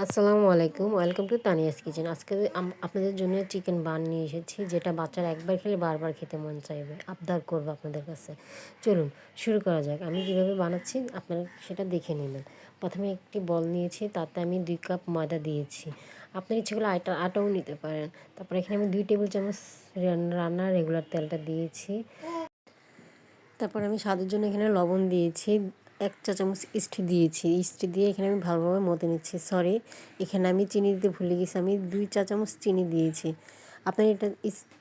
আসসালামু আলাইকুম, welcome to Tania's kitchen. আজকে আপনাদের জন্য চিকেন বান নিয়ে এসেছি, যেটা বাচ্চারা একবার খেলে বারবার খেতে মন চাইবে। আবদার করবে আপনাদের কাছে। চলুন, শুরু করা যাক। আমি কীভাবে বানাচ্ছি, আপনারা সেটা দেখে নেবেন। প্রথমে একটি বল নিয়েছি, তাতে আমি দুই কাপ ময়দা দিয়েছি। আপনার ইচ্ছে করলে আটা, আটাও নিতে পারেন। তারপরে এখানে আমি দুই টেবিল চামচ রান- রান্নার রেগুলার তেলটা দিয়েছি। তারপর আমি স্বাদের জন্য এখানে লবণ দিয়েছি। এক চা চামচ ইস্টি দিয়েছি। ইস্টি দিয়ে এখানে আমি ভালোভাবে মতে নিচ্ছি। সরি এখানে আমি চিনি দিতে ভুলে গেছি। আমি দুই চা চামচ চিনি দিয়েছি। আপনার এটা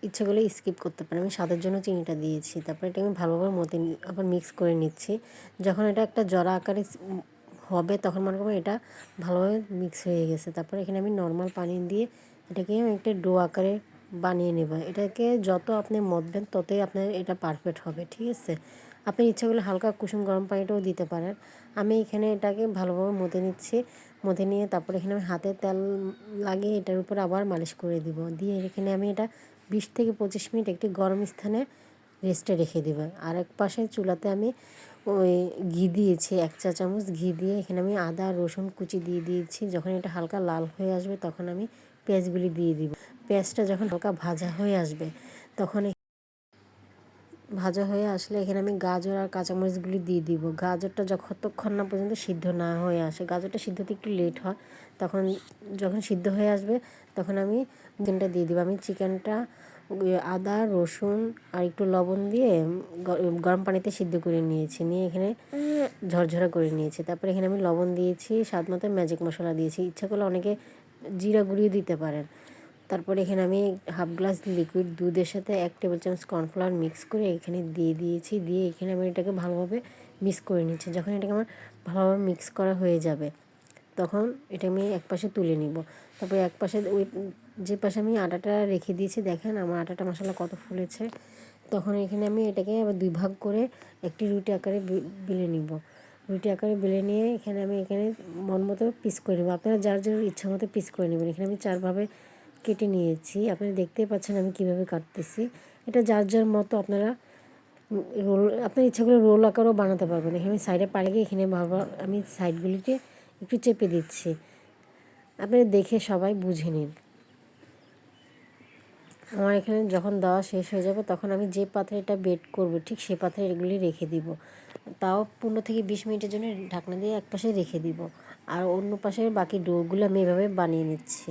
ইচ্ছে করলে স্কিপ করতে পারেন। আমি স্বাদের জন্য চিনিটা দিয়েছি। তারপর এটা আমি ভালোভাবে মতে আবার মিক্স করে নিচ্ছি। যখন এটা একটা জরা আকারে হবে, তখন মনে করব এটা ভালোভাবে মিক্স হয়ে গেছে। তারপর এখানে আমি নর্মাল পানি দিয়ে এটাকে আমি একটা ডো আকারে বানিয়ে নেব। এটাকে যত আপনি মতবেন, ততই আপনার এটা পারফেক্ট হবে। ঠিক আছে? আপনি ইচ্ছা করলে হালকা কুসুম গরম পানিটাও দিতে পারেন। আমি এখানে এটাকে ভালোভাবে মতে নিচ্ছি। মতে নিয়ে তারপরে এখানে আমি হাতে তেল লাগিয়ে এটার উপর আবার মালিশ করে দিব। দিয়ে এখানে আমি এটা বিশ থেকে পঁচিশ মিনিট একটি গরম স্থানে রেস্টে রেখে দেবো। আর এক পাশে চুলাতে আমি ওই ঘি দিয়েছি, এক চা চামচ ঘি দিয়ে এখানে আমি আদা, রসুন কুচি দিয়ে দিয়েছি। যখন এটা হালকা লাল হয়ে আসবে তখন আমি পেঁয়াজগুলি দিয়ে দিব। পেঁয়াজটা যখন হালকা ভাজা হয়ে আসবে তখন ভাজা হয়ে আসলে এখানে আমি গাজর আর কাঁচামরিচগুলি দিয়ে দিব। গাজরটা যতক্ষণ না পর্যন্ত সিদ্ধ না হয়ে আসে, গাজরটা সিদ্ধ হতে একটু লেট হয়, তখন যখন সিদ্ধ হয়ে আসবে তখন আমি চিকেনটা দিয়ে দিব। আমি চিকেনটা আদা, রসুন আর একটু লবণ দিয়ে গরম পানিতে সিদ্ধ করে নিয়েছি। নিয়ে এখানে ঝরঝরা করে নিয়েছি। তারপরে এখানে আমি লবণ দিয়েছি স্বাদ মতো ম্যাজিক মশলা দিয়েছি। ইচ্ছা করলে অনেকে জিরা গুঁড়িয়ে দিতে পারেন। তারপরে এখানে আমি হাফ গ্লাস লিকুইড দুধের সাথে এক টেবিল চামচ কর্নফ্লাওয়ার মিক্স করে এখানে দিয়ে দিয়েছি। দিয়ে এখানে আমি এটাকে ভালোভাবে মিক্স করে নিচ্ছি। যখন এটাকে আমার ভালোভাবে মিক্স করা হয়ে যাবে, তখন এটা আমি এক পাশে তুলে নিব। তারপরে এক পাশে ওই যে পাশে আমি আটাটা রেখে দিয়েছি, দেখেন আমার আটাটা মশলা কত ফুলেছে। তখন এখানে আমি এটাকে আবার দুই ভাগ করে একটি রুটি আকারে বেলে নিব। রুটি আকারে বেলে নিয়ে এখানে আমি এখানে মন মতো পিস করে নেব। আপনারা যার যার ইচ্ছা মতো পিস করে নেবেন। এখানে আমি চারভাবে কেটে নিয়েছি। আপনারা দেখতেই পাচ্ছেন আমি কীভাবে কাটতেছি। এটা যার যার মতো আপনারা রোল, আপনার ইচ্ছা করে রোল আকারও বানাতে পারবেন। এখানে সাইডে পাড়ে গিয়ে এখানে বারবার আমি সাইডগুলিকে একটু চেপে দিচ্ছি। আপনারা দেখে সবাই বুঝে নিন। আমার এখানে যখন দেওয়া শেষ হয়ে যাবে, তখন আমি যে পাত্রে এটা বেড করব, ঠিক সে পাত্রে এগুলি রেখে দিব। তাও পনেরো থেকে বিশ মিনিটের জন্য ঢাকনা দিয়ে এক পাশে রেখে দিব। আর অন্য পাশের বাকি ডোরগুলো আমি এভাবে বানিয়ে নিচ্ছি।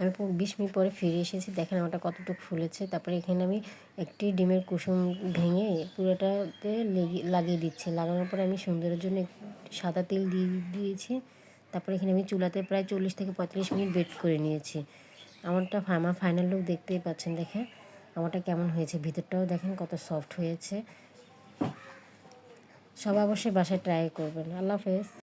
আমি বিশ মিনিট পরে ফিরে এসেছি। দেখেন আমারটা কতটুকু ফুলেছে। তারপরে এখানে আমি একটি ডিমের কুসুম ভেঙে পুরোটাতে লেগে, লাগিয়ে দিচ্ছি। লাগানোর পরে আমি সুন্দরের জন্য সাদা তেল দিয়ে দিয়েছি। তারপরে এখানে আমি চুলাতে প্রায় চল্লিশ থেকে পঁয়তাল্লিশ মিনিট বেট করে নিয়েছি। আমারটা আমার ফাইনাল লুক দেখতেই পাচ্ছেন, দেখেন। আমারটা কেমন হয়েছে। ভিতরটাও দেখেন কত সফট হয়েছে। সব অবশ্যই বাসায় ট্রাই করবেন। আল্লাহ হাফেজ।